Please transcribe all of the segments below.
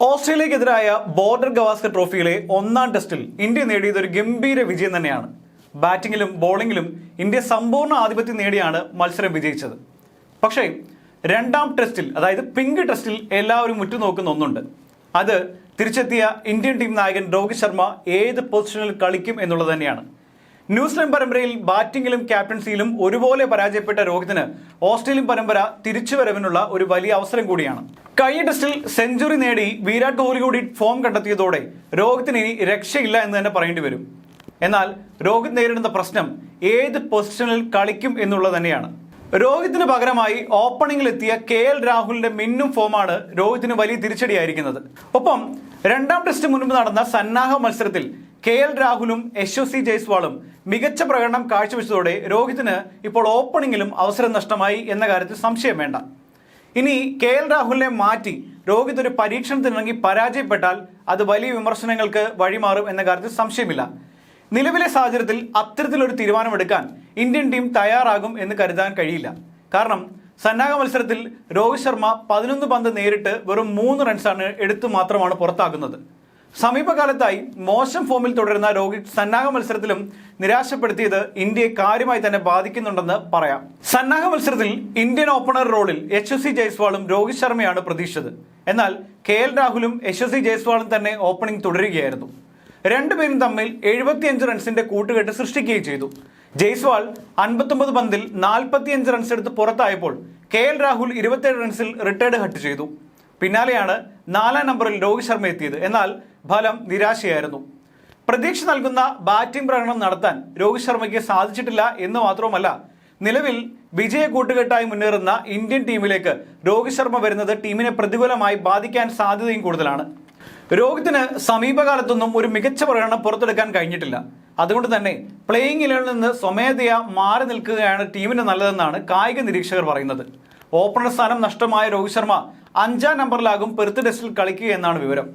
ഓസ്ട്രേലിയക്കെതിരായ border Gavaskar ട്രോഫിയിലെ ഒന്നാം ടെസ്റ്റിൽ India നേടിയത് ഒരു ഗംഭീര വിജയം തന്നെയാണ്. ബാറ്റിങ്ങിലും ബോളിങ്ങിലും ഇന്ത്യ സമ്പൂർണ ആധിപത്യം നേടിയാണ് മത്സരം വിജയിച്ചത്. പക്ഷേ രണ്ടാം ടെസ്റ്റിൽ അതായത് പിങ്ക് ടെസ്റ്റിൽ എല്ലാവരും ഉറ്റുനോക്കുന്ന ഒന്നുണ്ട്. അത് തിരിച്ചെത്തിയ ഇന്ത്യൻ ടീം നായകൻ രോഹിത് ശർമ്മ ഏത് പൊസിഷനിൽ കളിക്കും എന്നുള്ളത് തന്നെയാണ്. ന്യൂസിലൻഡ് പരമ്പരയിൽ ബാറ്റിംഗിലും ക്യാപ്റ്റൻസിയിലും ഒരുപോലെ പരാജയപ്പെട്ട രോഹിതിന് ഓസ്ട്രേലിയൻ പരമ്പര തിരിച്ചുവരവിനുള്ള ഒരു വലിയ അവസരം കൂടിയാണ്. കഴിഞ്ഞ ടെസ്റ്റിൽ സെഞ്ചുറി നേടി വിരാട് കോഹ്ലി കൂടി ഫോം കണ്ടെത്തിയതോടെ രോഹിത്തിന് ഇനി രക്ഷയില്ല എന്ന് തന്നെ പറയേണ്ടി വരും. എന്നാൽ രോഹിത് നേരിടുന്ന പ്രശ്നം ഏത് പൊസിഷനിൽ കളിക്കും എന്നുള്ളത് തന്നെയാണ്. രോഹിത്തിന് പകരമായി ഓപ്പണിംഗിൽ എത്തിയ കെ എൽ രാഹുലിന്റെ മിന്നും ഫോമാണ് രോഹിത്തിന് വലിയ തിരിച്ചടിയായിരിക്കുന്നത്. ഒപ്പം രണ്ടാം ടെസ്റ്റ് മുൻപ് നടന്ന സന്നാഹ മത്സരത്തിൽ കെ എൽ രാഹുലും യശ്വസി ജയ്സ്വാളും മികച്ച പ്രകടനം കാഴ്ചവെച്ചതോടെ രോഹിതിന് ഇപ്പോൾ ഓപ്പണിങ്ങിലും അവസരം നഷ്ടമായി എന്ന കാര്യത്തിൽ സംശയം വേണ്ട. ഇനി കെ എൽ രാഹുലിനെ മാറ്റി രോഹിത് ഒരു പരീക്ഷണത്തിനിറങ്ങി പരാജയപ്പെട്ടാൽ അത് വലിയ വിമർശനങ്ങൾക്ക് വഴിമാറും എന്ന കാര്യത്തിൽ സംശയമില്ല. നിലവിലെ സാഹചര്യത്തിൽ അത്തരത്തിലൊരു തീരുമാനമെടുക്കാൻ ഇന്ത്യൻ ടീം തയ്യാറാകും എന്ന് കരുതാൻ കഴിയില്ല. കാരണം സന്നാഹ മത്സരത്തിൽ രോഹിത് ശർമ്മ പതിനൊന്ന് പന്ത് നേരിട്ട് വെറും മൂന്ന് റൺസാണ് എടുത്തു മാത്രമാണ് പുറത്താക്കുന്നത് സമീപകാലത്തായി മോശം ഫോമിൽ തുടരുന്ന രോഹിത് സന്നാഹ മത്സരത്തിലും നിരാശപ്പെടുത്തിയത് ഇന്ത്യയെ കാര്യമായി തന്നെ ബാധിക്കുന്നുണ്ടെന്ന് പറയാം. സന്നാഹ മത്സരത്തിൽ ഇന്ത്യൻ ഓപ്പണർ റോളിൽ യശസ്വി ജയ്സ്വാളും രോഹിത് ശർമ്മയാണ് പ്രതീക്ഷിച്ചത്. എന്നാൽ കെ എൽ രാഹുലും യശസ്വി ജയ്സ്വാളും തന്നെ ഓപ്പണിംഗ് തുടരുകയായിരുന്നു. രണ്ടുപേരും തമ്മിൽ എഴുപത്തിയഞ്ച് റൺസിന്റെ കൂട്ടുകെട്ട് സൃഷ്ടിക്കുകയും ചെയ്തു. ജയ്സ്വാൾ അൻപത്തൊമ്പത് പന്തിൽ നാൽപ്പത്തിയഞ്ച് റൺസ് എടുത്ത് പുറത്തായപ്പോൾ കെ എൽ രാഹുൽ ഇരുപത്തേഴ് റൺസിൽ റിട്ടയർഡ് ഹട്ട് ചെയ്തു. പിന്നാലെയാണ് നാലാം നമ്പറിൽ രോഹിത് ശർമ്മ എത്തിയത്. എന്നാൽ ഫലം നിരാശയായിരുന്നു. പ്രതീക്ഷ നൽകുന്ന ബാറ്റിംഗ് പ്രകടനം നടത്താൻ രോഹിത് ശർമ്മയ്ക്ക് സാധിച്ചിട്ടില്ല എന്ന് മാത്രവുമല്ല നിലവിൽ വിജയ കൂട്ടുകെട്ടായി മുന്നേറുന്ന ഇന്ത്യൻ ടീമിലേക്ക് രോഹിത് ശർമ്മ വരുന്നത് ടീമിനെ പ്രതികൂലമായി ബാധിക്കാൻ സാധ്യതയും കൂടുതലാണ്. രോഹിത്തിന് സമീപകാലത്തൊന്നും ഒരു മികച്ച പ്രകടനം പുറത്തെടുക്കാൻ കഴിഞ്ഞിട്ടില്ല. അതുകൊണ്ട് തന്നെ പ്ലേയിങ് ഇലവനിൽ നിന്ന് സ്വമേധയാ മാറി നിൽക്കുകയാണ് ടീമിന് നല്ലതെന്നാണ് കായിക നിരീക്ഷകർ പറയുന്നത്. ഓപ്പണർ സ്ഥാനം നഷ്ടമായ രോഹിത് ശർമ്മ അഞ്ചാം നമ്പറിലാകും പെർത്ത് ടെസ്റ്റിൽ കളിക്കുക എന്നാണ് വിവരം.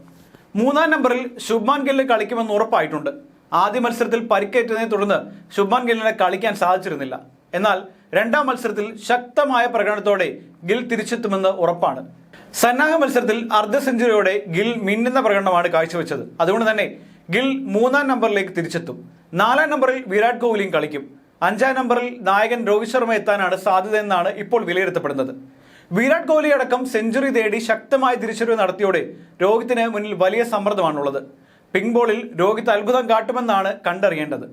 മൂന്നാം നമ്പറിൽ ശുഭ്മാൻ ഗില്ല് കളിക്കുമെന്ന് ഉറപ്പായിട്ടുണ്ട്. ആദ്യ മത്സരത്തിൽ പരിക്കേറ്റതിനെ തുടർന്ന് ശുഭ്മാൻ ഗില്ലിനെ കളിക്കാൻ സാധിച്ചിരുന്നില്ല. എന്നാൽ രണ്ടാം മത്സരത്തിൽ ശക്തമായ പ്രകടനത്തോടെ ഗിൽ തിരിച്ചെത്തുമെന്ന് ഉറപ്പാണ്. സന്നാഹ മത്സരത്തിൽ അർദ്ധ സെഞ്ചുറിയോടെ ഗിൽ മിന്നുന്ന പ്രകടനമാണ് കാഴ്ചവെച്ചത്. അതുകൊണ്ട് തന്നെ ഗിൽ മൂന്നാം നമ്പറിലേക്ക് തിരിച്ചെത്തും. നാലാം നമ്പറിൽ വിരാട് കോഹ്ലിയും കളിക്കും. അഞ്ചാം നമ്പറിൽ നായകൻ രോഹിത് ശർമ്മ എത്താനാണ് സാധ്യതയെന്നാണ് ഇപ്പോൾ വിലയിരുത്തപ്പെടുന്നത്. വിരാട് കോഹ്ലി അടക്കം സെഞ്ചുറി തേടി ശക്തമായ തിരിച്ചറിവ് നടത്തിയോടെ രോഹിത്തിന് മുന്നിൽ വലിയ സമ്മർദ്ദമാണുള്ളത്. പിങ്ക് ബോളിൽ രോഹിത് അത്ഭുതം കാട്ടുമെന്നാണ് കണ്ടറിയേണ്ടത്.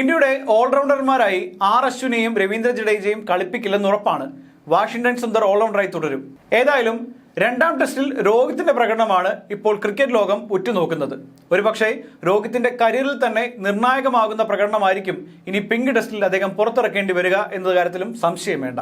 ഇന്ത്യയുടെ ഓൾറൗണ്ടർമാരായി ആർ അശ്വിനെയും രവീന്ദ്ര ജഡേജയും കളിപ്പിക്കില്ലെന്ന് ഉറപ്പാണ്. വാഷിംഗ്ടൺ സുന്ദർ ഓൾറൗണ്ടറായി തുടരും. ഏതായാലും രണ്ടാം ടെസ്റ്റിൽ രോഹിത്തിന്റെ പ്രകടനമാണ് ഇപ്പോൾ ക്രിക്കറ്റ് ലോകം ഉറ്റുനോക്കുന്നത്. ഒരുപക്ഷെ രോഹിത്തിന്റെ കരിയറിൽ തന്നെ നിർണായകമാകുന്ന പ്രകടനമായിരിക്കും ഇനി പിങ്ക് ടെസ്റ്റിൽ അദ്ദേഹം പുറത്തിറക്കേണ്ടി വരിക എന്ന കാര്യത്തിലും സംശയം വേണ്ട.